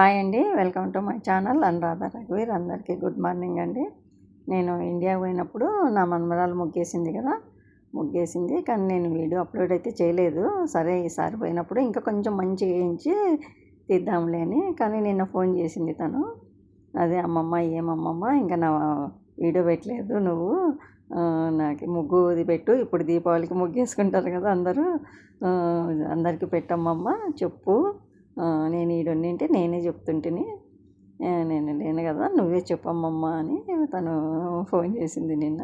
Hi అండి. Welcome to my channel. Anuradha రఘువీర్ అందరికీ good morning అండి. నేను ఇండియా పోయినప్పుడు నా మనమరాలు ముగ్గేసింది కదా ముగ్గేసింది. కానీ నేను వీడియో అప్లోడ్ అయితే చేయలేదు. సరే ఈసారి పోయినప్పుడు ఇంకా కొంచెం మంచిగా వేయించి తీద్దాంలే అని. కానీ నిన్న ఫోన్ చేసింది తను. అదే అమ్మమ్మ ఏమమ్మమ్మ ఇంకా నా వీడియో పెట్టలేదు నువ్వు. నాకు ముగ్గు పెట్టు. ఇప్పుడు దీపావళికి ముగ్గేసుకుంటారు కదా అందరూ. అందరికీ పెట్టమ్మమ్మ. చెప్పు. నేను ఈడున్నింటే నేనే చెప్తుంటిని. నేను లేను కదా నువ్వే చెప్పమ్మమ్మ అని తను ఫోన్ చేసింది నిన్న.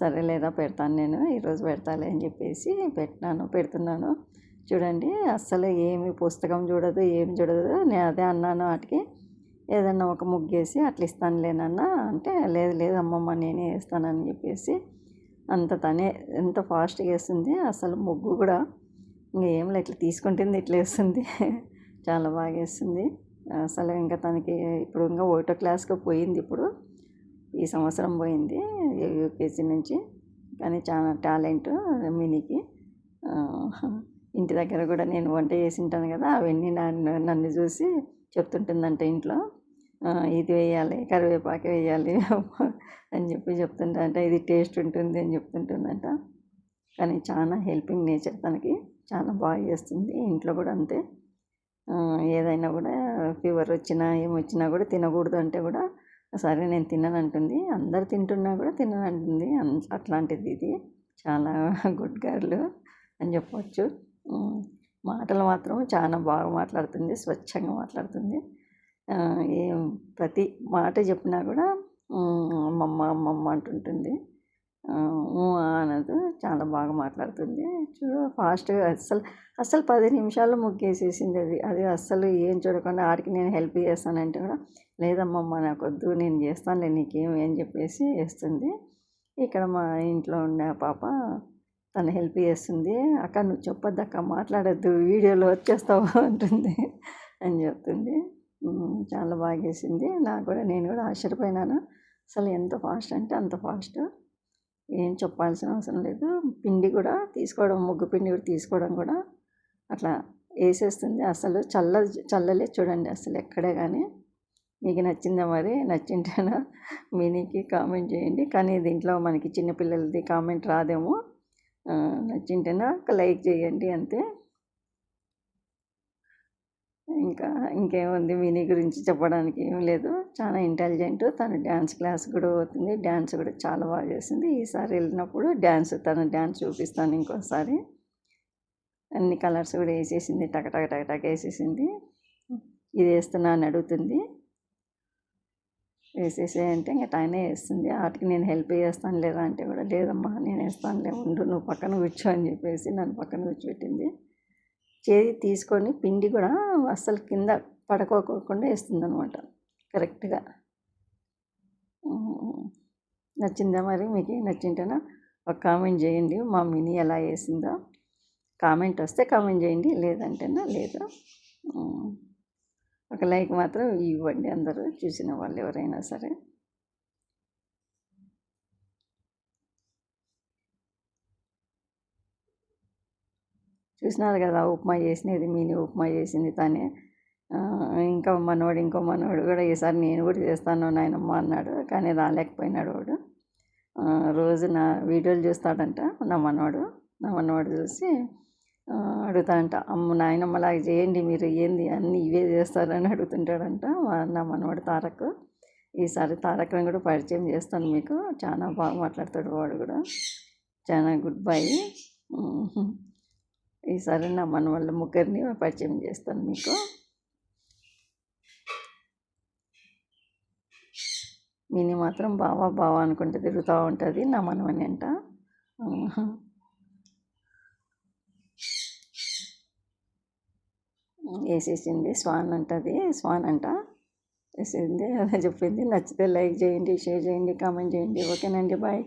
సరే లేదా పెడతాను నేను ఈరోజు పెడతాలే అని చెప్పేసి పెట్టినాను పెడుతున్నాను. చూడండి అస్సలు ఏమి పుస్తకం చూడదు ఏమి చూడదు. నేను అదే అన్నాను వాటికి. ఏదన్నా ఒక ముగ్గేసి అట్లా ఇస్తాను లేనన్నా అంటే లేదు లేదు అమ్మమ్మ నేనే వేస్తానని చెప్పేసి అంత తనే ఎంత ఫాస్ట్గా వేస్తుంది. అసలు ముగ్గు కూడా ఇంకేం ఇట్లా తీసుకుంటుంది ఇట్లా వేస్తుంది. చాలా బాగా వేస్తుంది అసలు ఇంకా తనకి ఇప్పుడు ఇంకా ఒకటో క్లాస్కి పోయింది ఇప్పుడు. ఈ సంవత్సరం పోయింది యూకేజీ నుంచి. కానీ చాలా టాలెంట్ మినీకి. ఇంటి దగ్గర కూడా నేను వంట చేసి ఉంటాను కదా అవన్నీ నన్ను నన్ను చూసి చెప్తుంటుందంట ఇంట్లో. ఇది వేయాలి కరివేపాకు వేయాలి అని చెప్పి చెప్తుంటా ఇది టేస్ట్ ఉంటుంది అని చెప్తుంటుందంట. కానీ చాలా హెల్పింగ్ నేచర్ తనకి. చాలా బాగా చేస్తుంది ఇంట్లో కూడా అంతే. ఏదైనా కూడా ఫీవర్ వచ్చినా ఏమొచ్చినా కూడా తినకూడదు అంటే కూడా సరే నేను తినను అంటుంది అందరు తింటున్నా కూడా తినను అంటుంది అట్లాంటిది ఇది. చాలా గుడ్ గర్ల్ అని చెప్పవచ్చు మాటలు మాత్రం చాలా బాగా మాట్లాడుతుంది స్వచ్ఛంగా మాట్లాడుతుంది. ఏ ప్రతి మాట చెప్పినా కూడా అమ్మమ్మ అమ్మమ్మ అంటుంటుంది. చాలా బాగా మాట్లాడుతుంది. చూడు ఫాస్ట్గా అస్సలు అస్సలు పది నిమిషాల్లో ముగ్గేసేసింది అది. అది అస్సలు ఏం చూడకుండా ఆడికి నేను హెల్ప్ చేస్తానంటే కూడా లేదమ్మమ్మ నాకు వద్దు నేను చేస్తానులే నీకేం అని చెప్పేసి వేస్తుంది. ఇక్కడ మా ఇంట్లో ఉన్న పాప తను హెల్ప్ చేస్తుంది. అక్క నువ్వు చెప్పొద్దు అక్క మాట్లాడద్దు వీడియోలో వచ్చేస్తావు అంటుంది అని చెప్తుంది. చాలా బాగా వేసింది నాకు కూడా నేను కూడా ఆశ్చర్యపోయినాను. అసలు ఎంత ఫాస్ట్ అంటే అంత ఫాస్ట్ ఏం చెప్పాల్సిన అవసరం లేదు. పిండి కూడా తీసుకోవడం ముగ్గు పిండి కూడా తీసుకోవడం కూడా అట్లా వేసేస్తుంది. అసలు చల్ల చల్లలే చూడండి అసలు ఎక్కడే కానీ. మీకు నచ్చిందా మరి? నచ్చింటేనా మినీకి కామెంట్ చేయండి. కానీ దీంట్లో మనకి చిన్నపిల్లలది కామెంట్ రాదేమో. నచ్చింటేనా ఒక లైక్ చేయండి అంతే. ఇంకా ఇంకేముంది మినీ గురించి చెప్పడానికి ఏం లేదు. చాలా ఇంటెలిజెంట్ తను డ్యాన్స్ క్లాస్ కూడా పోతుంది. డ్యాన్స్ కూడా చాలా బాగా చేసింది. ఈసారి వెళ్ళినప్పుడు డ్యాన్స్ తను డ్యాన్స్ చూపిస్తాను ఇంకోసారి. అన్ని కలర్స్ కూడా వేసేసింది. టక టక టక టక వేసేసింది. ఇది వేస్తున్నా అని అడుగుతుంది. వేసేసే అంటే ఇంకా టైనే వేస్తుంది. వాటికి నేను హెల్ప్ చేస్తాను లేదా అంటే కూడా లేదమ్మా నేను వేస్తానులే ఉండు నువ్వు పక్కన కూర్చో అని చెప్పేసి నన్ను పక్కన కూర్చోబెట్టింది. చేది తీసుకొని పిండి కూడా అస్సలు కింద పడకోకుండా వేస్తుంది అనమాట కరెక్ట్గా నచ్చిందా మరి? మీకు నచ్చింటేనా? ఒక కామెంట్ చేయండి. మా మినీ ఎలా వేసిందో. కామెంట్ వస్తే కామెంట్ చేయండి. లేదంటేనా? లేదు? ఒక లైక్ మాత్రం ఇవ్వండి అందరూ. చూసిన వాళ్ళు ఎవరైనా సరే. చూసినారు కదా ఉప్మా చేసినది మీని ఉప్మా చేసింది తనే. ఇంకా మనవాడు ఇంకో మనోడు కూడా ఈసారి నేను కూడా చేస్తాను నాయనమ్మ అన్నాడు కానీ రాలేకపోయినాడు వాడు. రోజు నా వీడియోలు చూస్తాడంట నా మనవాడు నా మనవాడు చూసి అడుగుతాడంట అమ్మ నాయనమ్మలాగా చేయండి మీరు ఏంది అన్నీ ఇవే చేస్తారని అడుగుతుంటాడంట నా మనవాడు తారక్. ఈసారి తారక్ని కూడా పరిచయం చేస్తాను మీకు చాలా బాగా మాట్లాడతాడు వాడు కూడా. చాలా గుడ్ బై ఈసారి నా మనవాళ్ళ ముగ్గురిని పరిచయం చేస్తాను మీకు. మినీ మాత్రం బావా బావా అనుకుంటే తిరుగుతూ ఉంటుంది నా మనమని అంట. వేసేసింది స్వాన్ అంటది స్వాన్ అంట. వేసింది అలా చెప్పింది. నచ్చితే లైక్ చేయండి షేర్ చేయండి కామెంట్ చేయండి. ఓకేనండి బాయ్.